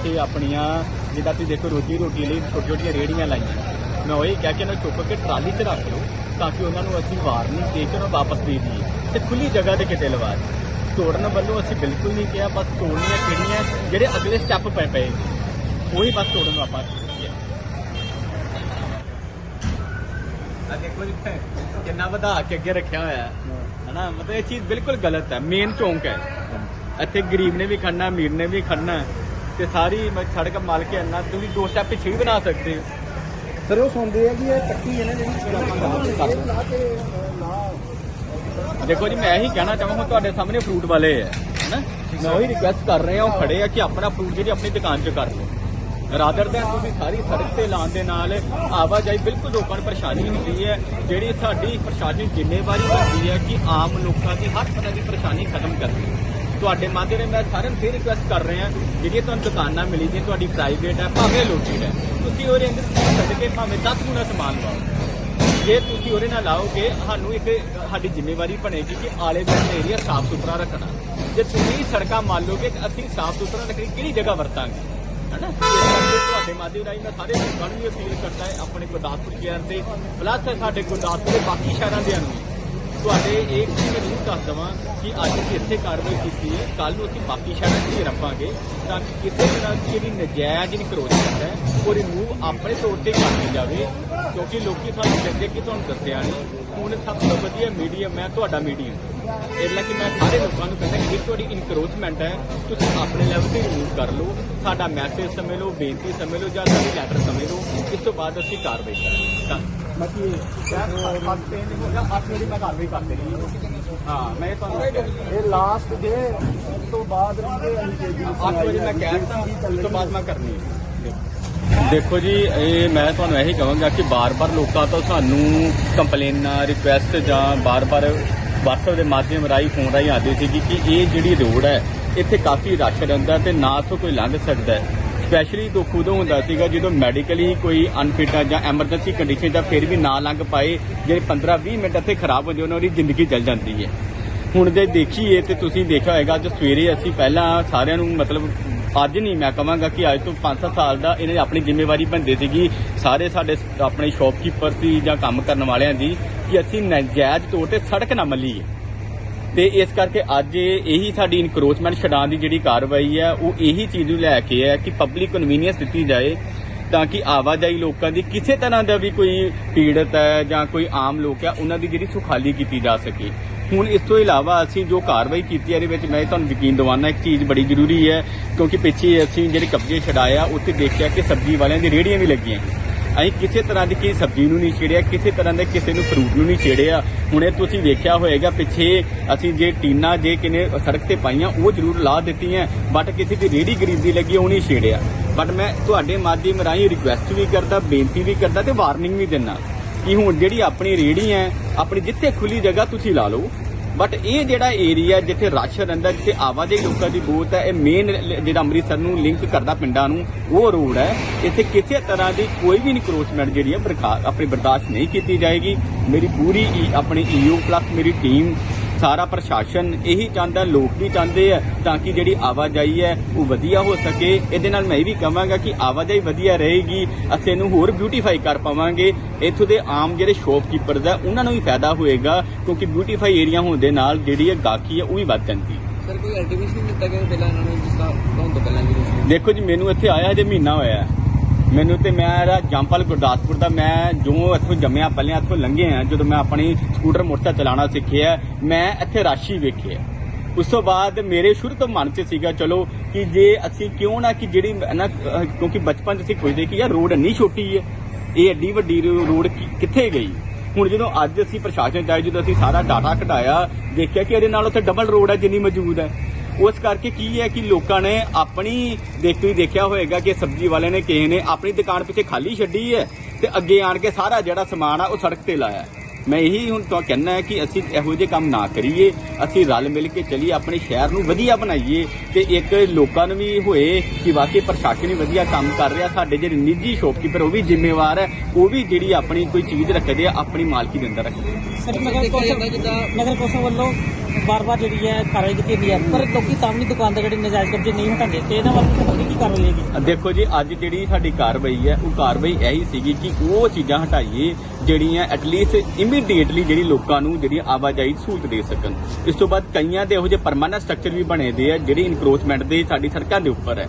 ਇੱਥੇ ਆਪਣੀਆਂ, ਜਿੱਦਾਂ ਤੁਸੀਂ ਦੇਖੋ ਰੋਜੀ ਰੋਟੀ ਲਈ ਛੋਟੀ ਛੋਟੀਆਂ ਰੇੜੀਆਂ ਲਾਈਆਂ। ਮੈਂ ਉਹੀ ਕਿਹਾ ਕਿ ਇਹਨਾਂ ਨੂੰ ਚੁੱਕ ਕੇ ਟਰਾਲੀ 'ਚ ਰੱਖ ਲਓ ਤਾਂ ਕਿ ਉਹਨਾਂ ਨੂੰ ਅਸੀਂ ਵਾਰਨਿੰਗ ਦੇ ਕੇ ਉਹਨਾਂ ਨੂੰ ਵਾਪਸ ਦੇ ਦਈਏ ਤੇ ਖੁੱਲੀ ਜਗ੍ਹਾ ਤੇ ਕਿਤੇ ਲਵਾ ਦਿਓ ਤੋੜਨ ਵੱਲੋਂ ਅਸੀਂ ਬਿਲਕੁਲ ਨਹੀਂ ਕਿਹਾ, ਬਸ ਤੋੜਨੀਆਂ ਕਿਹੜੀਆਂ, ਜਿਹੜੇ ਅਗਲੇ ਸਟੈਪ ਪਏ ਪਏ ਉਹੀ ਬਸ ਤੋੜਨ ਨੂੰ ਆਪਾਂ ਆ ਦੇਖੋ ਜੀ, ਕਿੰਨਾ ਵਧਾ ਕੇ ਅੱਗੇ ਰੱਖਿਆ ਹੋਇਆ। ਹੈ ਹਨਾ? ਮਤਲਬ ਇਹ ਚੀਜ਼ ਬਿਲਕੁਲ ਗਲਤ ਹੈ ਮੇਨ ਚੌਂਕ ਹੈ। ਇੱਥੇ ਗਰੀਬ ਨੇ ਵੀ ਖੜਨਾ, ਅਮੀਰ ਨੇ ਵੀ ਖੜਨਾ। ਤੇ ਸਾਰੀ ਮ- ਸੜਕ ਮਲ ਕੇ ਇੰਨਾ ਤੁਸੀਂ ਦੋ ਸਟੈਪ ਪਿੱਛੇ ਵੀ ਬਣਾ ਸਕਦੇ ਹੋ। ਸਰ ਉਹ ਸੁਣਦੇ ਆ ਕਿ ਇਹ ਪੱਕੀ ਹੈ ਨਾ ਜਿਹੜੀ ਇਹ ਲਾ ਕੇ ਲਾ ਦੇਖੋ ਜੀ ਮੈਂ ਇਹੀ ਕਹਿਣਾ ਚਾਹਾਂਗਾ ਤੁਹਾਡੇ ਸਾਹਮਣੇ ਫਰੂਟ ਵਾਲੇ ਹੈ ਹਨਾ? ਮੈਂ ਉਹੀ ਰਿਕੁਐਸਟ ਕਰ ਰਿਹਾ ਉਹ ਖੜੇ ਆ ਕਿ ਆਪਣਾ ਫਰੂਟ ਜਿਹੜੀ ਆਪਣੀ ਦੁਕਾਨ 'ਚ ਕਰ ਲਓ। ਰਾਦਰ ਦੈਨ ਤੁਸੀਂ ਸਾਰੀ ਸੜਕ ਤੇ ਲਾਉਣ ਦੇ ਨਾਲ ਆਵਾਜਾਈ ਬਿਲਕੁਲ ਲੋਕਾਂ ਨੂੰ ਪਰੇਸ਼ਾਨੀ ਹੁੰਦੀ ਹੈ ਜਿਹੜੀ ਸਾਡੀ ਪ੍ਰਸ਼ਾਸਨ ਜ਼ਿੰਮੇਵਾਰੀ ਬਣਦੀ ਹੈ ਕਿ ਆਮ ਲੋਕਾਂ ਦੀ ਹਰ ਤਰ੍ਹਾਂ ਦੀ ਪਰੇਸ਼ਾਨੀ ਖਤਮ ਕਰਨੀ ਤੁਹਾਡੇ ਮਾਧਿਅਮ ਨਾਲ ਮੈਂ ਸਾਰਿਆਂ ਨੂੰ ਫਿਰ ਰਿਕੁਐਸਟ ਕਰ ਰਿਹਾ ਜਿਹੜੀਆਂ ਤੁਹਾਨੂੰ ਦੁਕਾਨਾਂ ਮਿਲੀ ਜੇ ਤੁਹਾਡੀ ਪ੍ਰਾਈਵੇਟ ਹੈ ਭਾਵੇਂ ਲੋਟਿਡ ਹੈ ਤੁਸੀਂ ਉਹਦੇ ਅੰਦਰ ਛੱਡ ਕੇ ਭਾਵੇਂ 10 ਗੁਣਾ ਸਮਾਨ ਲਾਓ। ਜੇ ਤੁਸੀਂ ਉਹਦੇ ਨਾਲ ਲਾਓਗੇ, ਸਾਨੂੰ ਇੱਕ ਸਾਡੀ ਜ਼ਿੰਮੇਵਾਰੀ ਬਣੇਗੀ ਕਿ ਆਲੇ ਦੁਆਲੇ ਏਰੀਆ ਸਾਫ਼ ਸੁਥਰਾ ਰੱਖਣਾ। ਜੇ ਤੁਸੀਂ ਸੜਕਾਂ ਮੰਨ ਲਓਗੇ ਕਿ ਅਸੀਂ ਸਾਫ਼ ਸੁਥਰਾ ਰੱਖਣੀ, ਕਿਹੜੀ ਜਗ੍ਹਾ ਵਰਤਾਂਗੇ? ਹਨਾ? ਤੁਹਾਡੇ ਮਾਧਿਅਮ ਰਾਹੀਂ ਮੈਂ ਸਾਰੇ ਲੋਕਾਂ ਨੂੰ ਅਪੀਲ ਕਰਦਾ ਹੈ, ਆਪਣੇ ਗੁਰਦਾਸਪੁਰ ਸ਼ਹਿਰ ਤੇ ਪਲੱਸ ਸਾਡੇ ਗੁਰਦਾਸਪੁਰ ਦੇ ਬਾਕੀ ਸ਼ਹਿਰਾਂ ਦੇ ਨੂੰ ਤੁਹਾਡੇ ਇਹ ਚੀਜ਼ ਮੈਂ ਜ਼ਰੂਰ ਦੱਸ ਦਵਾਂ ਕਿ ਅੱਜ ਅਸੀਂ ਇੱਥੇ ਕਾਰਵਾਈ ਕੀਤੀ ਹੈ। ਕੱਲ ਨੂੰ ਅਸੀਂ ਬਾਕੀ ਸ਼ਹਿਰਾਂ 'ਚ ਵੀ ਰੱਖਾਂਗੇ ਤਾਂ ਕਿ ਕਿਸੇ ਤਰ੍ਹਾਂ ਦੀ ਜਿਹੜੀ ਨਜਾਇਜ਼ ਇਨਕਰੋਚਮੈਂਟ ਹੈ, ਉਹ ਰਿਮੂਵ ਆਪਣੇ ਤੌਰ ਤੇ ਕੀਤੀ ਜਾਵੇ। ਕਿਉਂਕਿ ਲੋਕੀ ਸਾਨੂੰ ਕਹਿੰਦੇ ਕਿ ਤੁਹਾਨੂੰ ਦੱਸਿਆ ਨਹੀਂ। ਹੁਣ ਸਭ ਤੋਂ ਵਧੀਆ ਮੀਡੀਅਮ ਹੈ ਤੁਹਾਡਾ ਮੀਡੀਅਮ ਇਸ ਲਈ ਕਿ ਮੈਂ ਸਾਰੇ ਲੋਕਾਂ ਨੂੰ ਕਹਿੰਦਾ ਕਿ ਜੇ ਤੁਹਾਡੀ ਇਨਕਰੋਚਮੈਂਟ ਹੈ, ਤੁਸੀਂ ਆਪਣੇ ਲੈਵਲ ਤੇ ਰਿਮੂਵ ਕਰ ਲਓ। ਸਾਡਾ ਮੈਸੇਜ ਸਮਝ ਲਓ, ਬੇਨਤੀ ਸਮਝ ਲਓ ਜਾਂ ਸਾਡੀ ਲੈਟਰ ਸਮਝ ਲਓ। ਇਸ ਤੋਂ ਬਾਅਦ ਅਸੀਂ ਕਾਰਵਾਈ ਕਰਾਂਗੇ। ਧੰਨਵਾਦ। ਬਾਕੀ ਹੱਥ ਤੇ ਨਹੀਂ ਹੋ ਗਿਆ ਹੱਥ ਜਿਹੜੀ ਮੈਂ ਕਾਰਵਾਈ ਕਰ ਦੇਣੀ ਹਾਂ ਮੈਂ ਤੁਹਾਨੂੰ ਇਹ ਲਾਸਟ ਜੇ ਉਸ ਤੋਂ ਬਾਅਦ ਵੀ ਇਹ ਅੱਠ ਵਜੇ ਮੈਂ ਕਹਿ ਦਿੱਤਾ ਉਸ ਤੋਂ ਬਾਅਦ ਮੈਂ ਕਰਨੀ ਦੇਖੋ ਜੀ ਇਹ ਮੈਂ ਤੁਹਾਨੂੰ ਇਹੀ ਕਹਾਂਗਾ ਕਿ ਬਾਰ-ਬਾਰ ਲੋਕਾਂ ਤੋਂ ਸਾਨੂੰ ਕੰਪਲੇਨਾਂ ਰਿਕੁਐਸਟ ਜਾਂ ਬਾਰ-ਬਾਰ WhatsApp ਦੇ ਮਾਧਿਅਮ ਰਾਹੀਂ ਫੋਨ ਰਾਹੀਂ ਆਉਂਦੀ ਸੀਗੀ ਕਿ ਇਹ ਜਿਹੜੀ ਰੋਡ ਹੈ ਇੱਥੇ ਕਾਫੀ ਰਸ਼ ਰਹਿੰਦਾ ਤੇ ਨਾ ਤੋਂ ਕੋਈ ਲੰਘ ਸਕਦਾ ਹੈ। ਸਪੈਸ਼ਲੀ ਦੁੱਖ ਉਦੋਂ ਹੁੰਦਾ ਸੀਗਾ ਜਦੋਂ ਮੈਡੀਕਲੀ ਕੋਈ ਅਨਫਿਟ ਆ ਜਾਂ ਐਮਰਜੈਂਸੀ ਕੰਡੀਸ਼ਨ ਜਾਂ ਫਿਰ ਵੀ ਨਾ ਲੰਘ ਪਾਏ, ਜਿਹੜੇ 15-20 ਮਿੰਟ ਇੱਥੇ ਖਰਾਬ ਹੁੰਦੇ ਉਹਨਾਂ ਦੀ ਜ਼ਿੰਦਗੀ ਚੱਲ ਜਾਂਦੀ ਹੈ। ਹੁਣ ਜੇ ਦੇਖੀਏ ਤੇ ਤੁਸੀਂ ਦੇਖਿਆ ਹੋਏਗਾ, ਅੱਜ ਸਵੇਰੇ ਅਸੀਂ ਪਹਿਲਾਂ ਸਾਰਿਆਂ ਨੂੰ ਮਤਲਬ ਅੱਜ ਨਹੀਂ ਮੈਂ ਕਹਾਂਗਾ ਕਿ ਅੱਜ ਤੋਂ 5-7 ਸਾਲ ਦਾ ਇਹਨਾਂ ਦੀ ਆਪਣੀ ਜ਼ਿੰਮੇਵਾਰੀ ਬੰਦੇ ਸੀਗੀ, ਸਾਰੇ ਸਾਡੇ ਆਪਣੇ ਸ਼ਾਪਕੀਪਰ ਸੀ ਜਾਂ ਕੰਮ ਕਰਨ ਵਾਲਿਆਂ ਦੀ, ਕਿ ਅਸੀਂ ਨਜਾਇਜ਼ ਤੌਰ ਤੇ ਸੜਕ ਨਾ ਮੱਲੀਏ। ਤੇ ਇਸ ਕਰਕੇ ਅੱਜ ਇਹੀ ਸਾਡੀ ਇਨਕਰੋਚਮੈਂਟ ਛਡਾਉਣ ਦੀ ਜਿਹੜੀ ਕਾਰਵਾਈ ਹੈ, ਉਹ ਇਹੀ ਚੀਜ਼ ਨੂੰ ਲੈ ਕੇ ਹੈ ਕਿ ਪਬਲਿਕ ਕਨਵੀਨੀਅੰਸ ਦਿੱਤੀ ਜਾਏ ਤਾਂ ਕਿ ਆਵਾਜਾਈ ਲੋਕਾਂ ਦੀ ਕਿਸੇ ਤਰ੍ਹਾਂ ਦਾ ਵੀ ਕੋਈ ਪੀੜਤ ਹੈ ਜਾਂ ਕੋਈ ਆਮ ਲੋਕ ਹੈ, ਉਹਨਾਂ ਦੀ ਜਿਹੜੀ ਸੁਖਾਲੀ ਕੀਤੀ ਜਾ ਸਕੇ। ਹੁਣ ਇਸ ਤੋਂ ਇਲਾਵਾ ਅਸੀਂ ਜੋ ਕਾਰਵਾਈ ਕੀਤੀ ਹੈ, ਇਹਦੇ ਵਿੱਚ ਮੈਂ ਤੁਹਾਨੂੰ ਯਕੀਨ ਦਿਵਾਉਣਾ ਇੱਕ ਚੀਜ਼ ਬੜੀ ਜ਼ਰੂਰੀ ਹੈ, ਕਿਉਂਕਿ ਪਿੱਛੇ ਅਸੀਂ ਜਿਹੜੇ ਕਬਜ਼ੇ ਛਡਾਇਆ ਉੱਥੇ ਦੇਖਿਆ ਕਿ ਸਬਜ਼ੀ ਵਾਲਿਆਂ ਦੀ ਰੇਹੜੀਆਂ ਵੀ ਲੱਗੀਆਂ। ਅਸੀਂ ਕਿਸੇ ਤਰ੍ਹਾਂ ਦੀ ਕਿਸੇ ਸਬਜ਼ੀ ਨੂੰ ਨਹੀਂ ਛੇੜਿਆ, ਕਿਸੇ ਤਰ੍ਹਾਂ ਦੇ ਕਿਸੇ ਨੂੰ ਫਰੂਟ ਨੂੰ ਨਹੀਂ ਛੇੜਿਆ। ਹੁਣ ਇਹ ਤੁਸੀਂ ਵੇਖਿਆ ਹੋਏਗਾ, ਪਿੱਛੇ ਅਸੀਂ ਜੇ ਟੀਨਾ ਜੇ ਕਿਨੇ ਸੜਕ ਤੇ ਪਾਈਆਂ, ਉਹ ਜ਼ਰੂਰ ਲਾ ਦਿੱਤੀਆਂ ਬਟ ਕਿਸੇ ਦੀ ਰੇੜੀ ਗਰੀਬੀ ਲੱਗੀ, ਉਹ ਨਹੀਂ ਛੇੜਿਆ। ਬਟ ਮੈਂ ਤੁਹਾਡੇ ਮਾਧਿਅਮ ਰਾਹੀਂ ਰਿਕੁਐਸਟ ਵੀ ਕਰਦਾ, ਬੇਨਤੀ ਵੀ ਕਰਦਾ ਤੇ ਵਾਰਨਿੰਗ ਵੀ ਦਿੰਦਾ ਕਿ ਹੁਣ ਜਿਹੜੀ ਆਪਣੀ ਰੇੜੀ ਹੈ, ਆਪਣੀ ਜਿੱਥੇ ਖੁੱਲੀ ਜਗ੍ਹਾ ਤੁਸੀਂ ਲਾ ਲਓ। ਬਟ ਇਹ ਜਿਹੜਾ ਏਰੀਆ ਜਿੱਥੇ ਰਸ਼ ਰਹਿੰਦਾ, ਜਿੱਥੇ ਆਵਾਜਾਈ ਲੋਕਾਂ ਦੀ ਬਹੁਤ ਹੈ, ਇਹ ਮੇਨ ਜਿਹੜਾ ਅੰਮ੍ਰਿਤਸਰ ਨੂੰ ਲਿੰਕ ਕਰਦਾ ਪਿੰਡਾਂ ਨੂੰ, ਉਹ ਰੋਡ ਹੈ। ਇੱਥੇ ਕਿਸੇ ਤਰ੍ਹਾਂ ਦੀ ਕੋਈ ਵੀ ਇਨਕਰੋਚਮੈਂਟ ਜਿਹੜੀ ਹੈ ਆਪਣੀ ਬਰਦਾਸ਼ਤ ਨਹੀਂ ਕੀਤੀ ਜਾਏਗੀ। ਮੇਰੀ ਪੂਰੀ ਈ- ਆਪਣੀ ਈਓ ਪਲੱਸ ਮੇਰੀ ਟੀਮ ਸਾਰਾ ਪ੍ਰਸ਼ਾਸਨ ਇਹੀ ਚਾਹੁੰਦਾ ਲੋਕ ਵੀ ਚਾਹੁੰਦੇ ਆ ਤਾਂ ਕਿ ਜਿਹੜੀ ਆਵਾਜਾਈ ਹੈ ਉਹ ਵਧੀਆ ਹੋ ਸਕੇ। ਇਹਦੇ ਨਾਲ ਮੈਂ ਇਹ ਵੀ ਕਹਾਂਗਾ ਕਿ ਆਵਾਜਾਈ ਵਧੀਆ ਰਹੇਗੀ। ਅਸੀਂ ਇਹਨੂੰ ਹੋਰ ਬਿਊਟੀਫਾਈ ਕਰ ਪਾਵਾਂਗੇ। ਇੱਥੋਂ ਦੇ ਆਮ ਜਿਹੜੇ ਸ਼ੌਪਕੀਪਰਸ ਆ ਉਹਨਾਂ ਨੂੰ ਵੀ ਫਾਇਦਾ ਹੋਏਗਾ ਕਿਉਂਕਿ ਬਿਊਟੀਫਾਈ ਏਰੀਆ ਹੋਣ ਦੇ ਨਾਲ ਜਿਹੜੀ ਇਹ ਗਾਹਕੀ ਹੈ ਉਹ ਵੀ ਵੱਧ ਜਾਂਦੀ ਹੈ। ਸਰ ਕੋਈ ਅਲਟੀਮੇਟ ਨਹੀਂ ਦਿੱਤਾ ਗਿਆ ਪਹਿਲਾਂ ਇਹਨਾਂ ਨੂੰ ਜਿਸ ਤਰ੍ਹਾਂ ਤੋਂ ਪਹਿਲਾਂ ਦੇਖੋ ਜੀ ਮੈਨੂੰ ਇੱਥੇ ਆਇਆ ਹਜੇ ਮਹੀਨਾ ਹੋਇਆ। ਮੈਨੂੰ ਤੇ ਮੈਂ ਜੰਪਲ ਗੁਰਦਾਸਪੁਰ ਦਾ, ਮੈਂ ਜੋ ਇੱਥੋਂ ਜੰਮਿਆ ਪਲਿਆ ਇੱਥੋਂ ਲੰਘੇ ਆ, ਜਦੋਂ ਮੈਂ ਆਪਣੀ ਸਕੂਟਰ ਮੋਟਰਸਾਈਕਲ ਚਲਾਉਣਾ ਸਿੱਖਿਆ, ਮੈਂ ਇੱਥੇ ਰਾਸ਼ੀ ਵੇਖਿਆ। ਉਸ ਤੋਂ ਬਾਅਦ ਮੇਰੇ ਸ਼ੁਰੂ ਤੋਂ ਮਨ 'ਚ ਸੀਗਾ, ਚਲੋ, ਕਿ ਜੇ ਅਸੀਂ ਕਿਉਂ ਨਾ ਕਿ ਜਿਹੜੀ ਨਾ ਕਿਉਂਕਿ ਬਚਪਨ 'ਚ ਅਸੀਂ ਪੁੱਛਦੇ ਕਿ ਯਾਰ ਰੋਡ ਇੰਨੀ ਛੋਟੀ ਹੈ ਇਹ ਐਡੀ ਵੱਡੀ ਰੋਡ ਕਿੱਥੇ ਗਈ? ਹੁਣ ਜਦੋਂ ਅੱਜ ਅਸੀਂ ਪ੍ਰਸ਼ਾਸਨ ਚਾਹੇ ਜਦੋਂ ਅਸੀਂ ਸਾਰਾ ਡਾਟਾ ਘਟਾਇਆ ਦੇਖਿਆ ਕਿ ਇਹਦੇ ਨਾਲ ਉੱਥੇ ਡਬਲ ਰੋਡ ਹੈ ਜਿੰਨੀ ਮੌਜੂਦ ਹੈ ਉਸ ਕਰਕੇ ਕੀ ਹੈ ਕਿ ਲੋਕਾਂ ਨੇ ਆਪਣੀ ਦੇਖੋ ਹੀ ਦੇਖਿਆ ਹੋਏਗਾ ਕਿ ਸਬਜ਼ੀ ਵਾਲੇ ਨੇ ਕਿਸੇ ਨੇ ਆਪਣੀ ਦੁਕਾਨ ਪਿੱਛੇ ਖਾਲੀ ਛੱਡੀ ਹੈ ਤੇ ਅੱਗੇ ਆਣ ਕੇ ਸਾਰਾ ਜਿਹੜਾ ਸਮਾਨ ਆ ਉਹ ਸੜਕ ਤੇ ਲਾਇਆ ਮੈਂ ਇਹੀ ਹੁਣ ਤਾਂ ਕਹਿਣਾ ਹੈ ਕਿ ਅਸੀਂ ਇਹੋ ਜਿਹੇ ਕੰਮ ਨਾ ਕਰੀਏ, ਅਸੀਂ ਰਲ ਮਿਲ ਕੇ ਚੱਲੀਏ, ਆਪਣੇ ਸ਼ਹਿਰ ਨੂੰ ਵਧੀਆ ਬਣਾਈਏ ਤੇ ਇੱਕ ਲੋਕਾਂ ਨੂੰ ਵੀ ਹੋਏ ਕਿ ਵਾਕਈ ਪ੍ਰਸ਼ਾਸਨ ਹੀ ਵਧੀਆ ਕੰਮ ਕਰ ਰਿਹਾ, ਸਾਡੇ ਜਿਹੜੇ ਨਿੱਜੀ ਸ਼ੌਪਕੀਪਰ ਉਹ ਵੀ ਜ਼ਿੰਮੇਵਾਰ ਹੈ, ਉਹ ਵੀ ਜਿਹੜੀ ਆਪਣੀ ਕੋਈ ਚੀਜ਼ ਰੱਖਦੇ ਆ, ਆਪਣੀ ਮਾਲਕੀ ਦੇ ਅੰਦਰ ਰੱਖਦੇ ਆ। ਸਰ, ਨਗਰ ਕੌਂਸਲ ਨਗਰ ਕੌਂਸਲ ਵੱਲੋਂ ਬਾਰ-ਬਾਰ ਜਿਹੜੀ ਹੈ ਕਾਰਵਾਈ ਕੀਤੀ ਜਾਂਦੀ ਹੈ। ਪਰ ਲੋਕੀ ਤਾਂ ਵੀ ਦੁਕਾਨ ਦੇ ਜਿਹੜੇ ਨਜਾਇਜ਼ ਕਬਜ਼ੇ ਨਹੀਂ ਹਟਾਉਂਦੇ, ਤੇ ਇਹਨਾਂ ਵੱਲ ਹੋਣੀ ਕੀ ਕਾਰਵਾਈ ਹੋਏਗੀ ਦੇਖੋ ਜੀ, ਅੱਜ ਜਿਹੜੀ ਸਾਡੀ ਕਾਰਵਾਈ ਹੈ, ਉਹ ਕਾਰਵਾਈ ਇਹੀ ਸੀਗੀ ਕਿ ਉਹ ਚੀਜ਼ਾਂ ਹਟਾਈਏ, ਜਿਹੜੀਆਂ ਐਟਲੀਸਟ ਇਮੀਡੀਏਟਲੀ ਜਿਹੜੀ ਲੋਕਾਂ ਨੂੰ ਜਿਹੜੀ ਆਵਾਜਾਈ ਸਹੂਲਤ ਦੇ ਸਕਣ। ਇਸ ਤੋਂ ਬਾਅਦ ਕਈਆਂ ਦੇ ਇਹੋ ਜਿਹੇ ਪਰਮਾਨੈਂਟ ਸਟਰਕਚਰ ਵੀ ਬਣੇ ਦੇ ਆ, ਜਿਹੜੀ ਇਨਕਰੋਚਮੈਂਟ ਦੇ ਸਾਡੀ ਸੜਕਾਂ ਦੇ ਉੱਪਰ ਹੈ।